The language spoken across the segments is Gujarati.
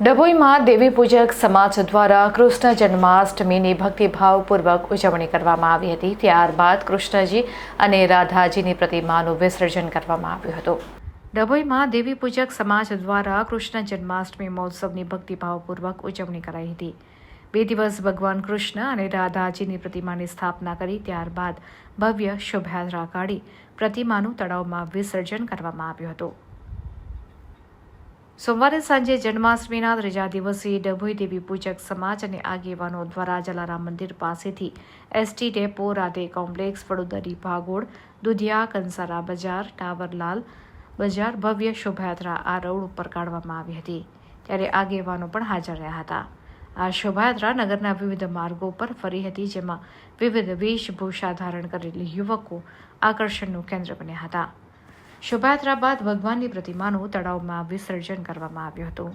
ડભોઈમાં દેવી પૂજક સમાજ દ્વારા કૃષ્ણ જન્માષ્ટમીની ભક્તિભાવપૂર્વક ઉજવણી કરવામાં આવી હતી. ત્યારબાદ કૃષ્ણજી અને રાધાજીની પ્રતિમાનું વિસર્જન કરવામાં આવ્યું હતું. ડભોઈમાં દેવી પૂજક સમાજ દ્વારા કૃષ્ણ જન્માષ્ટમી મહોત્સવની ભક્તિભાવપૂર્વક ઉજવણી કરાઈ હતી. બે દિવસ ભગવાન કૃષ્ણ અને રાધાજીની પ્રતિમાની સ્થાપના કરી, ત્યારબાદ ભવ્ય શોભાયાત્રા કાઢી પ્રતિમાનું તળાવમાં વિસર્જન કરવામાં આવ્યું હતું. સોમવારે સાંજે જન્માષ્ટમીના ત્રીજા દિવસે ડભોઈ દેવી પૂજક સમાજ અને આગેવાનો દ્વારા જલારામ મંદિર પાસેથી ST depot, Radhe complex, Vadodari Bhagol, Dudhiya, Kansara બજાર, ટાવરલાલ બજાર ભવ્ય શોભાયાત્રા આ રોડ ઉપર કાઢવામાં આવી હતી. ત્યારે આગેવાનો પણ હાજર રહ્યા હતા. આ શોભાયાત્રા નગરના વિવિધ માર્ગો પર ફરી હતી, જેમાં વિવિધ વેશભૂષા ધારણ કરેલી યુવકો આકર્ષણનું કેન્દ્ર બન્યા હતા. શોભાયાત્રા બાદ ભગવાનની પ્રતિમાનું તળાવમાં વિસર્જન કરવામાં આવ્યું હતું.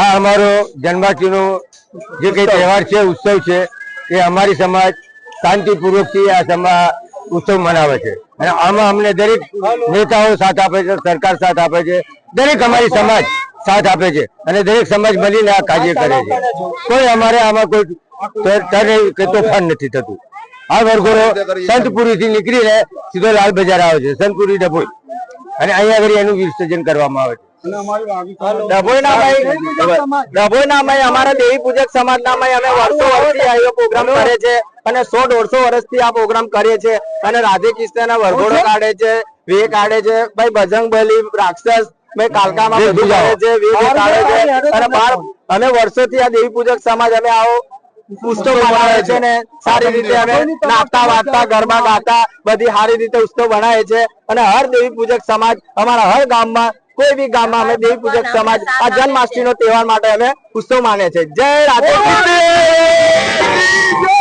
આ અમારો જન્માષ્ટમીનો જે કંઈ તહેવાર છે, ઉત્સવ છે, એ અમારી સમાજ શાંતિપૂર્વકથી આ સમા ઉત્સવ મનાવે છે. અને આમાં અમને દરેક નેતાઓ સાથ આપે છે, સરકાર સાથ આપે છે, દરેક અમારી સમાજ સાથ આપે છે અને દરેક સમાજ મળીને આ કાર્ય કરે છે. કોઈ અમારે આમાં કોઈ તોફાન નથી થતું. આ વર્ગોનો સંતપુરી થી નીકળીને સીધો લાલ બજાર આવે છે, સંતપુરી ડભોઈ. અને અહીંયા આગળ એનું વિસર્જન કરવામાં આવે છે. અમારા દેવી પૂજક સમાજના અમે વર્ષો વર્ષથી આ પ્રોગ્રામ કરે છે અને સો દોઢસો વર્ષથી આ પ્રોગ્રામ કરીએ છે અને રાધે કૃષ્ણના વરઘોડો કાઢે છે વે કાઢે છે. ભાઈ બજરંગ બલી રાક્ષસ મેં કાલકામાં બધું કાઢે છે વે કાઢે છે. અને બાર અમે વર્ષોથી આ દેવી પૂજક સમાજ અમે આવો ઉત્સવ બનાવે છે ને સારી રીતે અમે ગરબા ગાતા બધી સારી રીતે ઉત્સવ બનાવે છે. અને હર દેવી પૂજક સમાજ અમારા હર ગામમાં કોઈ બી ગામમાં અમે દેવી પૂજક સમાજ આ જન્માષ્ટમી નો તહેવાર માટે અમે ઉત્સવ માને છે જય રાધે!